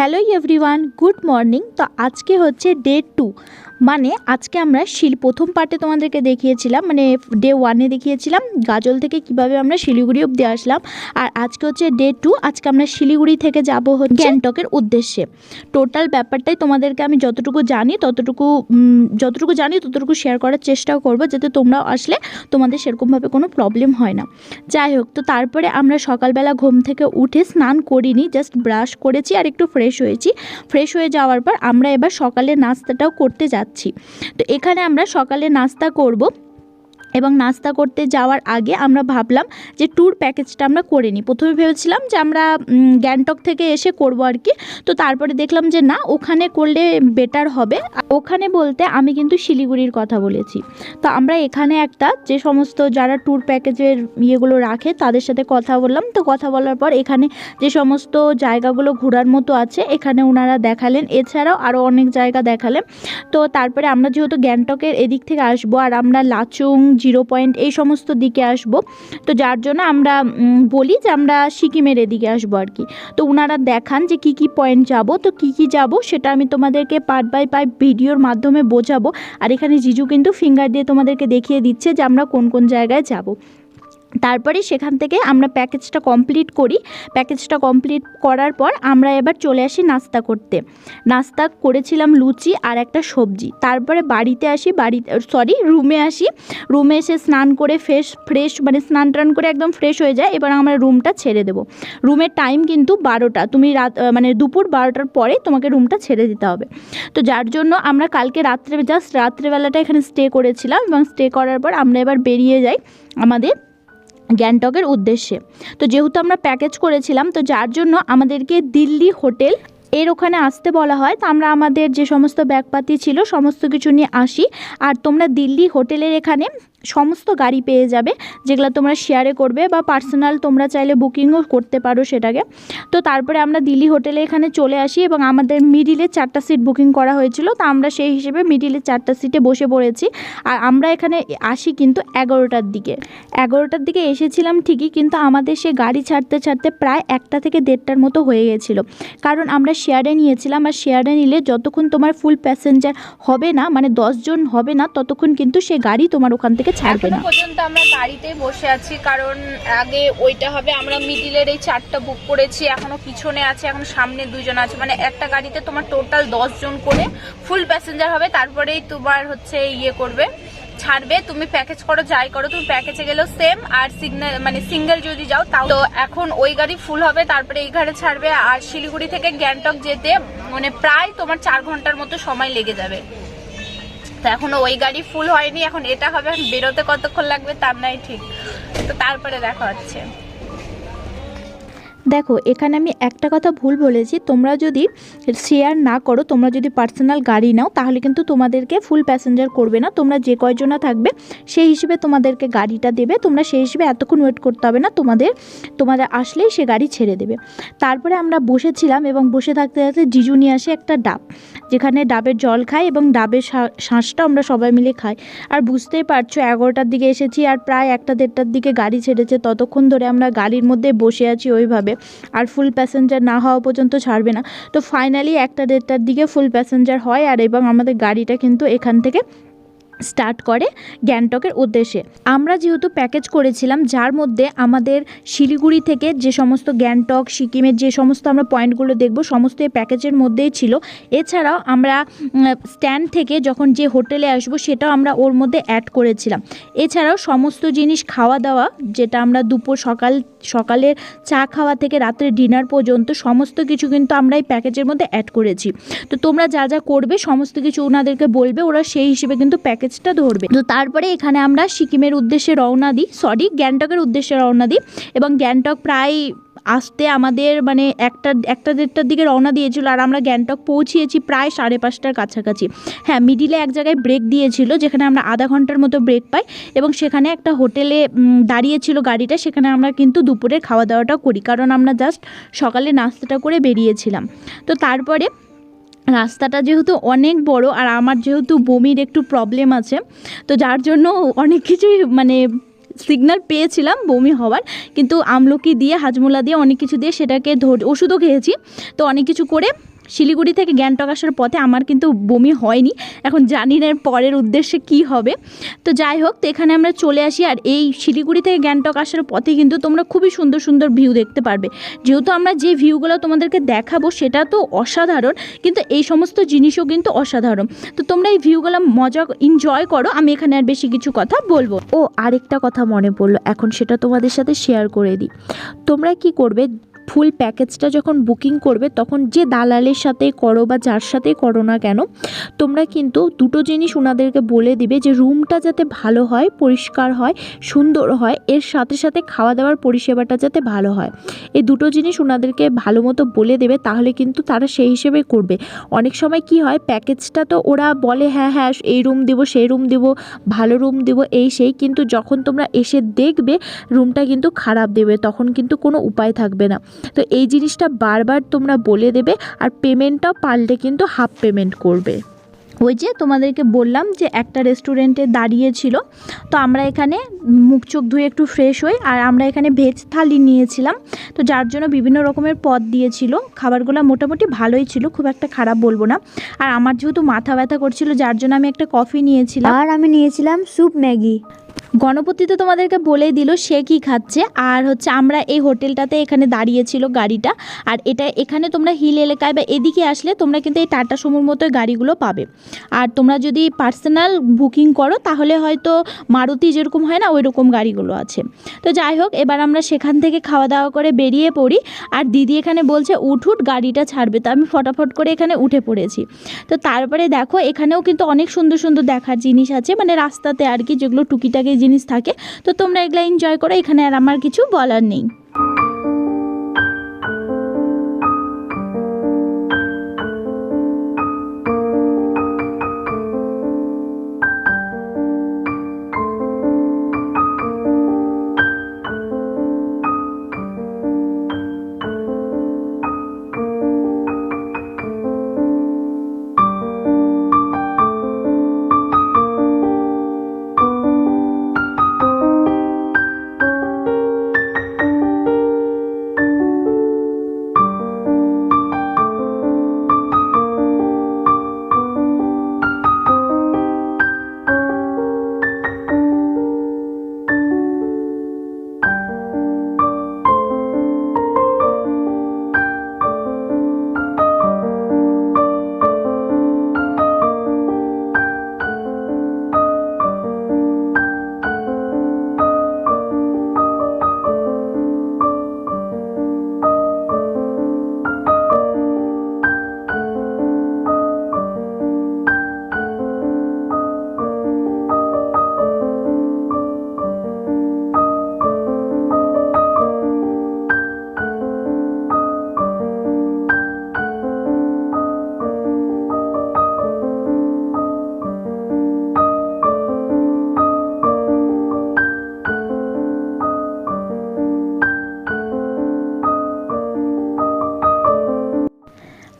Hello everyone good morning. তো আজকে হচ্ছে ডে টু। মানে আজকে আমরা শিল প্রথম পার্টে তোমাদেরকে দেখিয়েছিলাম মানে ডে ওয়ানে দেখিয়েছিলাম, গাজল থেকে কীভাবে আমরা শিলিগুড়ি অব্দি আসলাম, আর আজকে হচ্ছে ডে টু আজকে আমরা শিলিগুড়ি থেকে যাব হচ্ছে গ্যাংটকের উদ্দেশ্যে। টোটাল ব্যাপারটাই তোমাদেরকে আমি যতটুকু জানি, ততটুকু যতটুকু জানি, ততটুকু শেয়ার করার চেষ্টাও করব, যাতে তোমরাও আসলে তোমাদের সেরকমভাবে কোনো প্রবলেম হয় না। যাই হোক, তো তারপরে আমরা সকালবেলা ঘুম থেকে উঠে স্নান করিনি জাস্ট ব্রাশ করেছি আর একটু ফ্রেশ হয়েছি। ফ্রেশ হয়ে যাওয়ার পর আমরা এবার সকালে নাস্তাটাও করতে যাচ্ছি। তো এখানে আমরা সকালে নাস্তা করব। এবং নাস্তা করতে যাওয়ার আগে আমরা ভাবলাম যে ট্যুর প্যাকেজটা আমরা করে নিই। প্রথমে ভেবেছিলাম যে আমরা গ্যাংটক থেকে এসে করব আর কি। তো তারপরে দেখলাম যে না, ওখানে করলে বেটার হবে। ওখানে বলতে আমি কিন্তু শিলিগুড়ির কথা বলেছি। তো আমরা এখানে একটা যে সমস্ত যারা ট্যুর প্যাকেজের ইয়েগুলো রাখে, তাদের সাথে কথা বললাম। তো কথা বলার পর এখানে যে সমস্ত জায়গাগুলো ঘোরার মতো আছে, এখানে ওনারা দেখালেন। এছাড়াও আরও অনেক জায়গা দেখালেন। তো তারপরে আমরা যেহেতু গ্যাংটকের এদিক থেকে আসব, আর আমরা লাচুং জিরো পয়েন্ট এই সমস্ত দিকে আসব। তো যার জন্য আমরা বলি যে আমরা সিকিমের এদিকে আসব আর কি। তো ওনারা দেখান যে কি কি পয়েন্ট যাব, তো কি কি যাব সেটা আমি তোমাদেরকে পার্ট বাই পার্ট ভিডিওর মাধ্যমে বোঝাবো। আর এখানে জিজু কিন্তু ফিঙ্গার দিয়ে তোমাদেরকে দেখিয়ে দিচ্ছে যে আমরা কোন কোন জায়গায় যাব। তারপরে সেখান থেকে আমরা প্যাকেজটা কমপ্লিট করি। প্যাকেজটা কমপ্লিট করার পর আমরা এবার চলে আসি নাস্তা করতে। নাস্তা করেছিলাম লুচি আর একটা সবজি। তারপরে বাড়িতে আসি বাড়ি সরি রুমে আসি। রুমে এসে স্নান করে ফ্রেশ ফ্রেশ মানে স্নান টান করে একদম ফ্রেশ হয়ে যায়। এবার আমরা রুমটা ছেড়ে দেবো। রুমের টাইম কিন্তু বারোটা। তুমি রাত মানে দুপুর বারোটার পরে তোমাকে রুমটা ছেড়ে দিতে হবে। তো যার জন্য আমরা কালকে রাত্রে জাস্ট রাত্রেবেলাটা এখানে স্টে করেছিলাম এবং স্টে করার পর আমরা এবার বেরিয়ে যাই আমাদের গ্যাংটকের উদ্দেশ্যে। তো যেহেতু আমরা প্যাকেজ করেছিলাম তো যার জন্য আমাদেরকে দিল্লি হোটেল এর ওখানে আসতে বলা হয়, তো আমরা আমাদের যে সমস্ত ব্যাগপাতি ছিল সমস্ত কিছু নিয়ে আসি। আর তোমরা দিল্লি হোটেলের এখানে সমস্ত গাড়ি পেয়ে যাবে, যেগুলো তোমরা শেয়ারে করবে বা পার্সোনাল তোমরা চাইলে বুকিংও করতে পারো সেটাকে। তো তারপরে আমরা দিল্লি হোটেলে এখানে চলে আসি এবং আমাদের মিডিলে চারটা সিট বুকিং করা হয়েছিল, তো আমরা সেই হিসেবে মিডিলে চারটা সিটে বসে পড়েছি। আর আমরা এখানে আসি কিন্তু এগারোটার দিকে। এগারোটার দিকে এসেছিলাম ঠিকই, কিন্তু আমাদের সে গাড়ি ছাড়তে ছাড়তে প্রায় একটা থেকে দেড়টার মতো হয়ে গেছিল। কারণ আমরা শেয়ারে নিয়েছিলাম আর শেয়ারে নিলে যতক্ষণ তোমার ফুল প্যাসেঞ্জার হবে না মানে দশজন হবে না ততক্ষণ কিন্তু সে গাড়ি তোমার ওখান থেকে ছাড়বে না। পর্যন্ত আমরা গাড়িতেই বসে আছি কারণ আগে ওইটা হবে আমরা মিডিলের এই চারটা বুক করেছি এখনও পিছনে আছে এখন সামনে দুজন আছে মানে একটা গাড়িতে তোমার টোটাল দশ জন করে ফুল প্যাসেঞ্জার হবে তারপরেই তোমার হচ্ছে ইয়ে করবে। ছাড়বে, তুমি প্যাকেজ করো, যাই করো, তুমি প্যাকেজে গেলেও সেম আর সিগন্যাল মানে সিঙ্গেল যদি যাও, তাও তো এখন ওই গাড়ি ফুল হবে, তারপরে এই ঘাড়ে ছাড়বে, আর শিলিগুড়ি থেকে গ্যাংটক যেতে মানে প্রায় তোমার চার ঘণ্টার মতো সময় লেগে যাবে। তো এখন ওই গাড়ি ফুল হয়নি, এখন এটা হবে, এখন বেরোতে কতক্ষণ লাগবে তার নাই ঠিক। তো তারপরে দেখা হচ্ছে। দেখো, এখানে আমি একটা কথা ভুল বলেছি, তোমরা যদি শেয়ার না করো, তোমরা যদি পার্সোনাল গাড়ি নাও, তাহলে কিন্তু তোমাদেরকে ফুল প্যাসেঞ্জার করবে না। তোমরা যে কয়জনা থাকবে, সেই হিসেবে তোমাদেরকে গাড়িটা দেবে। তোমরা সেই হিসেবে এতক্ষণ ওয়েট করতে হবে না, তোমাদের তোমাদের আসলেই সে গাড়ি ছেড়ে দেবে। তারপরে আমরা বসেছিলাম এবং বসে থাকতে থাকতে জিজু নিয়ে আসে একটা ডাব। যেখানে ডাবের জল খাই এবং ডাবের শাঁসটা আমরা সবাই মিলে খাই। আর বুঝতেই পারছ, এগারোটার দিকে এসেছি আর প্রায় একটা দেড়টার দিকে গাড়ি ছেড়েছে। ততক্ষণ ধরে আমরা গাড়ির মধ্যে বসে আছি ওইভাবে। আর ফুল প্যাসেঞ্জার না হওয়া পর্যন্ত ছাড়বে না। তো ফাইনালি একটা দেড়টার দিকে ফুল প্যাসেঞ্জার হয় আর এবং আমাদের গাড়িটা কিন্তু এখান থেকে স্টার্ট করে গ্যাংটকের উদ্দেশ্যে। আমরা যেহেতু প্যাকেজ করেছিলাম, যার মধ্যে আমাদের শিলিগুড়ি থেকে যে সমস্ত গ্যাংটক, সিকিমের যে সমস্ত আমরা পয়েন্টগুলো দেখব, সমস্ত এই প্যাকেজের মধ্যেই ছিল। এছাড়াও আমরা স্ট্যান্ড থেকে যখন যে হোটেলে আসব, সেটাও আমরা ওর মধ্যে অ্যাড করেছিলাম। এছাড়াও সমস্ত জিনিস খাওয়া দাওয়া যেটা আমরা দুপুর সকাল, সকালের চা খাওয়া থেকে রাত্রে ডিনার পর্যন্ত, সমস্ত কিছু কিন্তু আমরা এই প্যাকেজের মধ্যে অ্যাড করেছি। তো তোমরা যা যা করবে, সমস্ত কিছু ওনাদেরকে বলবে, ওরা সেই হিসেবে কিন্তু প্যাকেজটা ধরবে। তো তারপরে এখানে আমরা সিকিমের উদ্দেশ্যে রওনা দিই। সরি গ্যাংটকের উদ্দেশ্যে রওনা দিই। এবং গ্যাংটক প্রায় আসতে আমাদের মানে একটা একটা দেড়টার দিকে রওনা দিয়েছিল আর আমরা গ্যাংটক পৌঁছিয়েছি প্রায় সাড়ে পাঁচটার কাছাকাছি। হ্যাঁ মিডিলে এক জায়গায় ব্রেক দিয়েছিল যেখানে আমরা আধা ঘণ্টার মতো ব্রেক পাই এবং সেখানে একটা হোটেলে দাঁড়িয়েছিল গাড়িটা। সেখানে আমরা কিন্তু দুপুরের খাওয়া দাওয়াটা করি। কারণ আমরা জাস্ট সকালে নাস্তাটা করে বেরিয়েছিলাম। তো তারপরে রাস্তাটা যেহেতু অনেক বড় আর আমার যেহেতু বমির একটু প্রবলেম আছে, তো যার জন্য অনেক কিছুই মানে সিগনাল পেয়েছিলাম বমি হওয়ার, কিন্তু আমলকি দিয়ে, হাজমোলা দিয়ে অনেক কিছু দিয়ে সেটাকে ওষুধও খেয়েছি, তো অনেক কিছু করে শিলিগুড়ি থেকে গ্যাংটক আসার পথে আমার কিন্তু বমি হয়নি। এখন জানি না পরের উদ্দেশ্যে কি হবে। তো যাই হোক, তো এখানে আমরা চলে আসি। আর এই শিলিগুড়ি থেকে গ্যাংটক আসার পথে কিন্তু তোমরা খুবই সুন্দর সুন্দর ভিউ দেখতে পারবে। যেহেতু আমরা যে ভিউগুলো তোমাদেরকে দেখাবো, সেটা তো অসাধারণ, কিন্তু এই সমস্ত জিনিসও কিন্তু অসাধারণ। তো তোমরা এই ভিউগুলো মজা এনজয় করো, আমি এখানে আর বেশি কিছু কথা বলব ও, আরেকটা কথা মনে পড়ল। এখন সেটা তোমাদের সাথে শেয়ার করে দিই। তোমরা কি করবে? ফুল প্যাকেজটা যখন বুকিং করবে, তখন যে দালালের সাথে করো বা যার সাথেই করো না কেন, তোমরা কিন্তু দুটো জিনিস ওনাদেরকে বলে দিবে যে রুমটা যাতে ভালো হয়, পরিষ্কার হয়, সুন্দর হয়, এর সাথে সাথে খাওয়া দাওয়ার পরিষেবাটা যাতে ভালো হয়। এই দুটো জিনিস ওনাদেরকে ভালো মতো বলে দেবে, তাহলে কিন্তু তারা সেই হিসেবে করবে। অনেক সময় কি হয়, প্যাকেজটা তো ওরা বলে হ্যাঁ হ্যাঁ এই রুম দিব, সেই রুম দিব, ভালো রুম দিব, এই সেই। কিন্তু যখন তোমরা এসে দেখবে, রুমটা কিন্তু খারাপ দেবে, তখন কিন্তু কোনো উপায় থাকবে না। তো এই জিনিসটা বারবার তোমরা বলে দেবে আর পেমেন্টটাও পারলে কিন্তু হাফ পেমেন্ট করবে। ওই যে তোমাদেরকে বললাম যে একটা রেস্টুরেন্টে দাঁড়িয়েছিল, তো আমরা এখানে মুখ চোখ ধুয়ে একটু ফ্রেশ হই আর আমরা এখানে ভেজ থালি নিয়েছিলাম, তো যার জন্য বিভিন্ন রকমের পদ দিয়েছিল। খাবারগুলো মোটামুটি ভালোই ছিল, খুব একটা খারাপ বলব না। আর আমার যেহেতু মাথা ব্যথা করছিল, যার জন্য আমি একটা কফি নিয়েছিলাম। আর আমি নিয়েছিলাম স্যুপ ম্যাগি। গণপতি তো তোমাদেরকে বলেই দিল সে কি খাচ্ছে। আর হচ্ছে আমরা এই হোটেলটাতে এখানে দাঁড়িয়েছিল গাড়িটা। আর এটা এখানে তোমরা হিল এলাকায় বা এদিকে আসলে তোমরা কিন্তু এই টাটা সমুর মতো গাড়িগুলো পাবে। আর তোমরা যদি পার্সোনাল বুকিং করো, তাহলে হয়তো মারুতি যেরকম হয় না ওই রকম গাড়িগুলো আছে। তো যাই হোক, এবার আমরা সেখান থেকে খাওয়া দাওয়া করে বেরিয়ে পড়ি। আর দিদি এখানে বলছে, উঠ উঠ, গাড়িটা ছাড়বে। তো আমি ফটাফট করে এখানে উঠে পড়েছি। তো তারপরে দেখো, এখানেও কিন্তু অনেক সুন্দর সুন্দর দেখার জিনিস আছে। মানে রাস্তাতে আর কি যেগুলো টুকিটাকি জিনিস থাকে তো তোমরা এগুলো এনজয় করো এখানে আর আমার কিছু বলার নেই।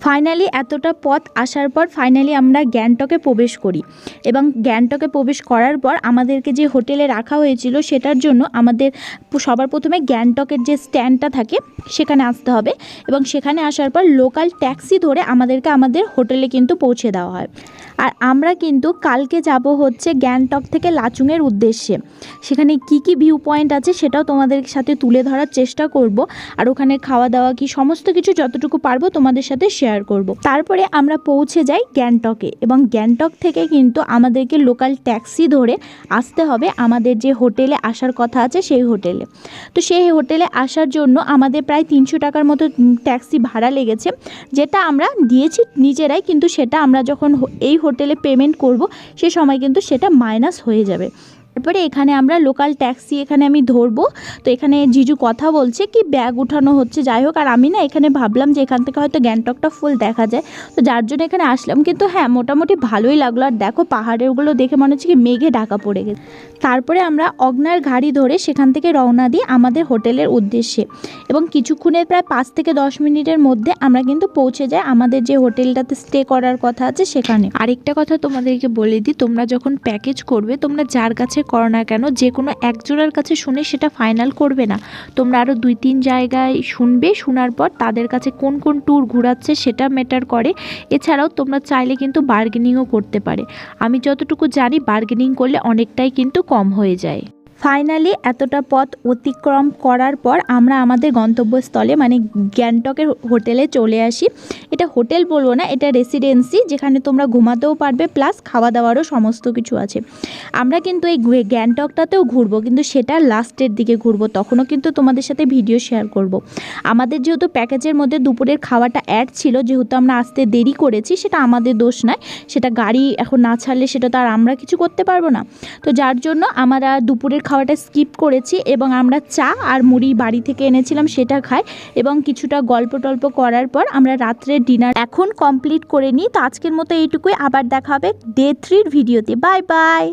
ফাইনালি এতটা পথ আসার পর ফাইনালি আমরা গ্যাংটকে প্রবেশ করি। এবং গ্যাংটকে প্রবেশ করার পর আমাদেরকে যে হোটেলে রাখা হয়েছিল সেটার জন্য আমাদের সবার প্রথমে গ্যাংটকের যে স্ট্যান্ডটা থাকে, সেখানে আসতে হবে। এবং সেখানে আসার পর লোকাল ট্যাক্সি ধরে আমাদেরকে আমাদের হোটেলে কিন্তু পৌঁছে দেওয়া হয়। আর আমরা কিন্তু কালকে যাব হচ্ছে গ্যাংটক থেকে লাচুংয়ের উদ্দেশ্যে। সেখানে কি কি ভিউ পয়েন্ট আছে সেটাও তোমাদের সাথে তুলে ধরার চেষ্টা করব আর ওখানে খাওয়া দাওয়া কি সমস্ত কিছু যতটুকু পারব তোমাদের সাথে শেয়ার করব। তারপরে আমরা পৌঁছে যাই গ্যাংটকে এবং গ্যাংটক থেকে কিন্তু আমাদেরকে লোকাল ট্যাক্সি ধরে আসতে হবে আমাদের যে হোটেলে আসার কথা আছে সেই হোটেলে। তো সেই হোটেলে আসার জন্য আমাদের প্রায় তিনশো টাকার মতো ট্যাক্সি ভাড়া লেগেছে। যেটা আমরা দিয়েছি নিজেরাই কিন্তু সেটা আমরা যখন এই হোটেলে পেমেন্ট করব সে সময় কিন্তু সেটা মাইনাস হয়ে যাবে। তারপরে এখানে আমরা লোকাল ট্যাক্সি এখানে আমি ধরবো। তো এখানে জিজু কথা বলছে কি ব্যাগ উঠানো হচ্ছে। যাই হোক, আর আমি না এখানে ভাবলাম যে এখান থেকে হয়তো গ্যাংটকটা ফুল দেখা যায়। তো যার জন্য এখানে আসলাম। কিন্তু হ্যাঁ মোটামুটি ভালোই লাগল। আর দেখো, পাহাড়েরগুলো দেখে মনে হচ্ছে কি মেঘে ঢাকা পড়ে গেছে। তারপরে আমরা অগ্নার গাড়ি ধরে সেখান থেকে রওনা দিই আমাদের হোটেলের উদ্দেশ্যে। এবং কিছুক্ষণের প্রায় পাঁচ থেকে দশ মিনিটের মধ্যে আমরা কিন্তু পৌঁছে যাই আমাদের যে হোটেলটাতে স্টে করার কথা আছে সেখানে। আরেকটা কথা তোমাদেরকে বলে দিই, তোমরা যখন প্যাকেজ করবে, তোমরা যার কাছে করো না কেন যে কোনো একজনের কাছে শুনে সেটা ফাইনাল করবে না। তোমরা আরও দুই তিন জায়গায় শুনবে, শোনার পর তাদের কাছে কোন কোন ট্যুর ঘোরাচ্ছে সেটা ম্যাটার করে। এছাড়াও তোমরা চাইলে কিন্তু বার্গেনিংও করতে পারে। আমি যতটুকু জানি বার্গেনিং করলে অনেকটাই কিন্তু কম হয়ে যায়। ফাইনালি এতটা পথ অতিক্রম করার পর আমরা আমাদের গন্তব্যস্থলে মানে গ্যাংটকের হোটেলে চলে আসি। এটা হোটেল বলব না, এটা রেসিডেন্সি যেখানে তোমরা ঘুমাতেও পারবে প্লাস খাওয়া দাওয়ারও সমস্ত কিছু আছে। আমরা কিন্তু এই গ্যাংটকটাতেও ঘুরবো, কিন্তু সেটা লাস্টের দিকে ঘুরবো, তখনও কিন্তু তোমাদের সাথে ভিডিও শেয়ার করব। আমাদের যেহেতু প্যাকেজের মধ্যে দুপুরের খাওয়াটা অ্যাড ছিল, যেহেতু আমরা আসতে দেরি করেছি, সেটা আমাদের দোষ নয়। সেটা গাড়ি এখন না ছাড়লে সেটা তো আর আমরা কিছু করতে পারব না। তো যার জন্য আমরা দুপুরের খাওয়াটা স্কিপ করেছি এবং আমরা চা আর মুড়ি বাড়ি থেকে এনেছিলাম, সেটা খাই এবং কিছুটা গল্প টল্প করার পর আমরা রাত্রের ডিনার এখন কমপ্লিট করে নিই। তো আজকের মতো এইটুকুই। আবার দেখা হবে ডে থ্রির ভিডিওতে বাই বাই